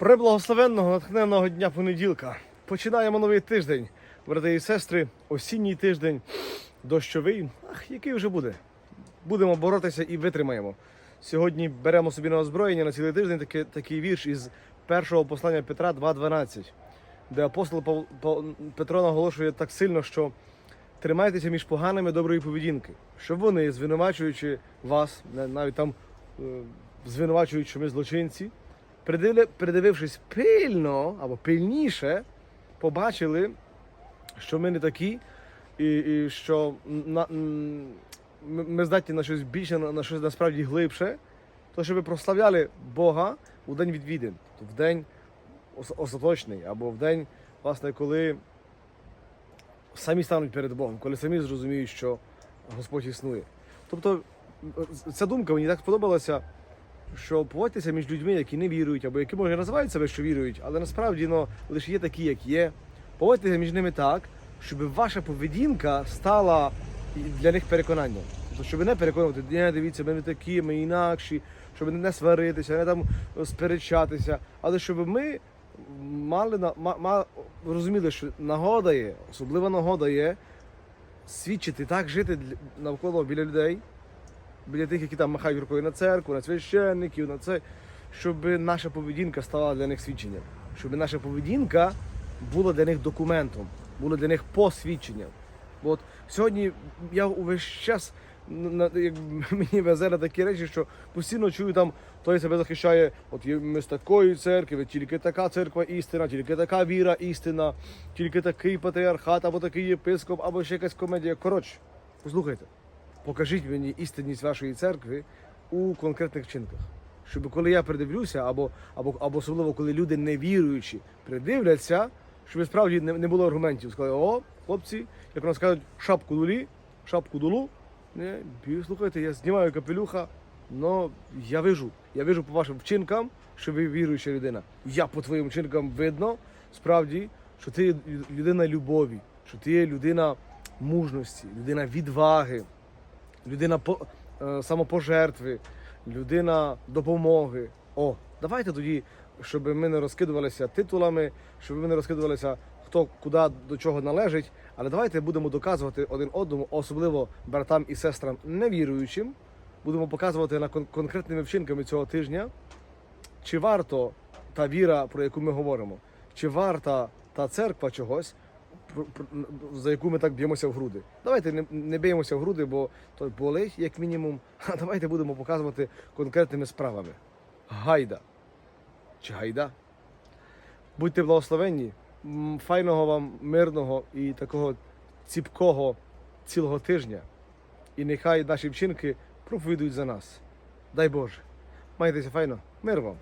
Преблагословенного натхненного дня понеділка. Починаємо новий тиждень, брати і сестри. Осінній тиждень, дощовий. Ах, який вже буде. Будемо боротися і витримаємо. Сьогодні беремо собі на озброєння на цілий тиждень такий, такий вірш із першого послання Петра 2.12, де апостол Петро наголошує так сильно, що тримайтеся між поганими доброї поведінки, щоб вони, звинувачуючи вас, навіть там е, звинувачують, що ми злочинці, придивившись пильно або пильніше, побачили, що ми не такі, і, і що на, ми, здатні на щось більше, на, щось насправді глибше, то щоб прославляли Бога у день відвідин, тобто в день остаточний, або в день, власне, коли самі стануть перед Богом, коли самі зрозуміють, що Господь існує. Тобто ця думка мені так сподобалася, що поводьтеся між людьми, які не вірують, або які може називають себе, що вірують, але насправді ну, лише є такі, як є. Поводьтеся між ними так, щоб ваша поведінка стала для них переконанням. Тобто, щоб не переконувати, ні, дивіться, ми не такі, ми інакші, щоб не сваритися, не там сперечатися, але щоб ми мали на ма, ма- розуміли, що нагода є, особлива нагода є свідчити так, жити навколо біля людей, біля тих, які там махають рукою на церкву, на священників, на це, щоб наша поведінка стала для них свідченням, щоб наша поведінка була для них документом, була для них посвідченням. Бо от сьогодні я увесь час на, як мені везе на такі речі, що постійно чую там, той себе захищає, от ми з такої церкви, тільки така церква істина, тільки така віра істина, тільки такий патріархат, або такий єпископ, або ще якась комедія. Коротше, послухайте, покажіть мені істинність вашої церкви у конкретних вчинках. Щоб коли я придивлюся, або, або, або особливо коли люди невіруючі придивляться, щоб справді не, не було аргументів. Сказали, о, хлопці, як нас кажуть, шапку дулі, шапку дулу. Не, слухайте, я знімаю капелюха, але я вижу. Я вижу по вашим вчинкам, що ви віруюча людина. Я по твоїм вчинкам видно, справді, що ти людина любові, що ти є людина мужності, людина відваги, людина по, е, самопожертви, людина допомоги. О, давайте тоді, щоб ми не розкидувалися титулами, щоб ми не розкидувалися, хто куди до чого належить. Але давайте будемо доказувати один одному, особливо братам і сестрам невіруючим. Будемо показувати на кон- конкретними вчинками цього тижня, чи варто та віра, про яку ми говоримо, чи варта та церква чогось, за яку ми так б'ємося в груди. Давайте не, не б'ємося в груди, бо то болить, як мінімум. А давайте будемо показувати конкретними справами. Гайда. Чи гайда? Будьте благословенні, файного вам, мирного і такого ціпкого цілого тижня. І нехай наші вчинки проповідують за нас. Дай Боже. Майтеся файно, мир вам.